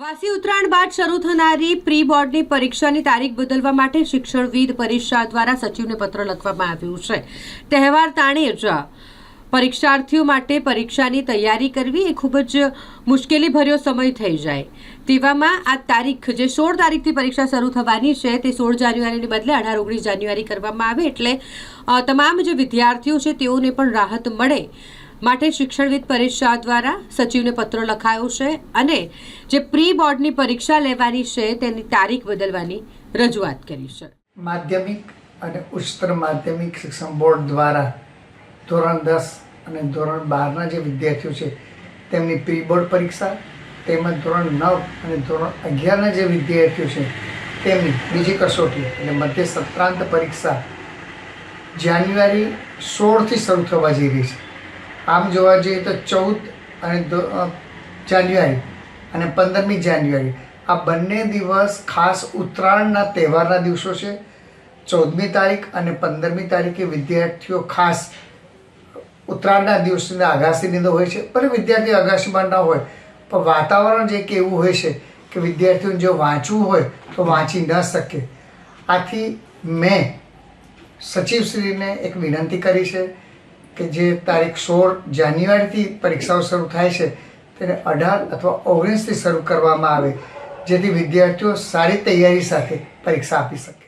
વાસી ઉત્તરાયણ બાદ શરૂ થનારી પ્રી બોર્ડની પરીક્ષાની તારીખ બદલવા માટે શિક્ષણવિદ પરીક્ષા દ્વારા સચિવને પત્ર લખવામાં આવ્યું છે. તહેવાર તાણે જ પરીક્ષાર્થીઓ માટે પરીક્ષાની તૈયારી કરવી એ ખૂબ જ મુશ્કેલી ભર્યો સમય થઈ જાય. તેવામાં આ તારીખ જે સોળ તારીખથી પરીક્ષા શરૂ થવાની છે તે સોળ જાન્યુઆરીને બદલે અઢાર ઓગણીસ જાન્યુઆરી કરવામાં આવે એટલે તમામ જે વિદ્યાર્થીઓ છે તેઓને પણ રાહત મળે માટે શિક્ષણવિદ પરીક્ષા દ્વારા સચિવને પત્ર લખાયો છે અને જે પ્રી બોર્ડની પરીક્ષા લેવાની છે તેની તારીખ બદલવાની રજૂઆત કરી છે. માધ્યમિક અને ઉચ્ચતર માધ્યમિક શિક્ષણ બોર્ડ દ્વારા ધોરણ દસ અને ધોરણ બારના જે વિદ્યાર્થીઓ છે તેમની પ્રી બોર્ડ પરીક્ષા, તેમજ ધોરણ નવ અને ધોરણ અગિયારના જે વિદ્યાર્થીઓ છે તેમની બીજી કસોટી એટલે મધ્ય સત્રાંત પરીક્ષા જાન્યુઆરી સોળથી શરૂ થવા જઈ રહી છે. આમ જોવા જઈએ તો ચૌદ અને જાન્યુઆરી અને પંદરમી જાન્યુઆરી. આ બંને દિવસ ખાસ ઉત્તરાયણના તહેવારના દિવસો છે. ચૌદમી તારીખ અને પંદરમી તારીખે વિદ્યાર્થીઓ ખાસ ઉત્તરાયણના દિવસની આગાસીની અંદર હોય છે. પણ વિદ્યાર્થીઓ આગાસીમાં ન હોય, પણ વાતાવરણ જે કે એવું હોય છે કે વિદ્યાર્થીઓને જો વાંચવું હોય તો વાંચી ન શકે. આથી મેં સચિવશ્રીને એક વિનંતી કરી છે કે જે તારીખ સોળ જાન્યુઆરીથી પરીક્ષાઓ શરૂ થાય છે, તેને અઢાર અથવા ઓગણીસથી શરૂ કરવામાં આવે, જેથી વિદ્યાર્થીઓ સારી તૈયારી સાથે પરીક્ષા આપી શકે.